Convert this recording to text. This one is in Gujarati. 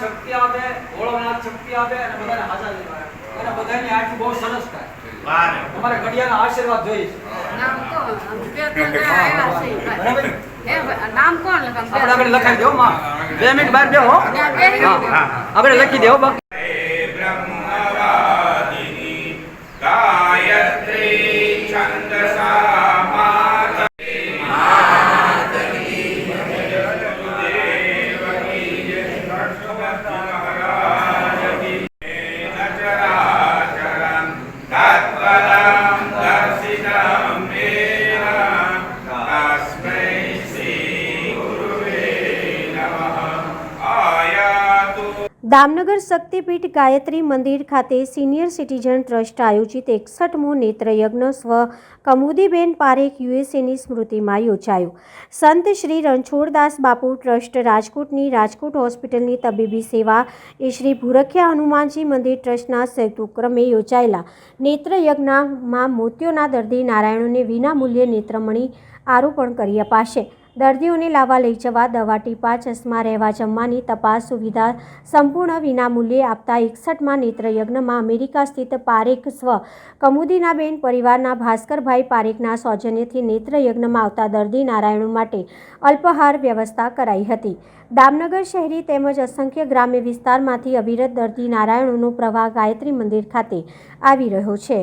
શક્તિ આપે ભોળોનાથ શક્તિ આપે અને બધાને હાજર અને બધાની આરતી બહુ સરસ થાય. તમારે ઘડિયાળના આશીર્વાદ જોઈએ નામ કોણ? આગળ દેવો બે મિનિટ બાર બેહો. આગળ લખી દેવો દામનગર શક્તિપીઠ ગાયત્રી મંદિર ખાતે સિનિયર સિટીઝન ટ્રસ્ટ આયોજિત એકસઠમો નેત્રયજ્ઞ સ્વ કમુદીબેન પારેખ યુએસએની સ્મૃતિમાં યોજાયો. સંત શ્રી રણછોડદાસ બાપુ ટ્રસ્ટ રાજકોટની રાજકોટ હોસ્પિટલની તબીબી સેવા એ શ્રી ભૂરખિયા હનુમાનજી મંદિર ટ્રસ્ટના સંયુક્ત ઉપક્રમે યોજાયેલા નેત્રયજ્ઞમાં મોતિયોના દર્દી નારાયણોને વિનામૂલ્યે નેત્રમણી આરોપણ કરી અપાશે. દર્દીઓને લાવવા લઈ જવા દવા ટીપા, ચશ્મા, રહેવા જમવાની તપાસ સુવિધા સંપૂર્ણ વિનામૂલ્યે આપતા એકસઠમાં નેત્રયજ્ઞમાં અમેરિકા સ્થિત પારેખ સ્વ કમુદીનાબેન પરિવારના ભાસ્કરભાઈ પારેખના સૌજન્યથી નેત્રયજ્ઞમાં આવતા દર્દી નારાયણો માટે અલ્પહાર વ્યવસ્થા કરાઈ હતી. દામનગર શહેરી તેમજ અસંખ્ય ગ્રામ્ય વિસ્તારમાંથી અવિરત દર્દી નારાયણોનો પ્રવાહ ગાયત્રી મંદિર ખાતે આવી રહ્યો છે.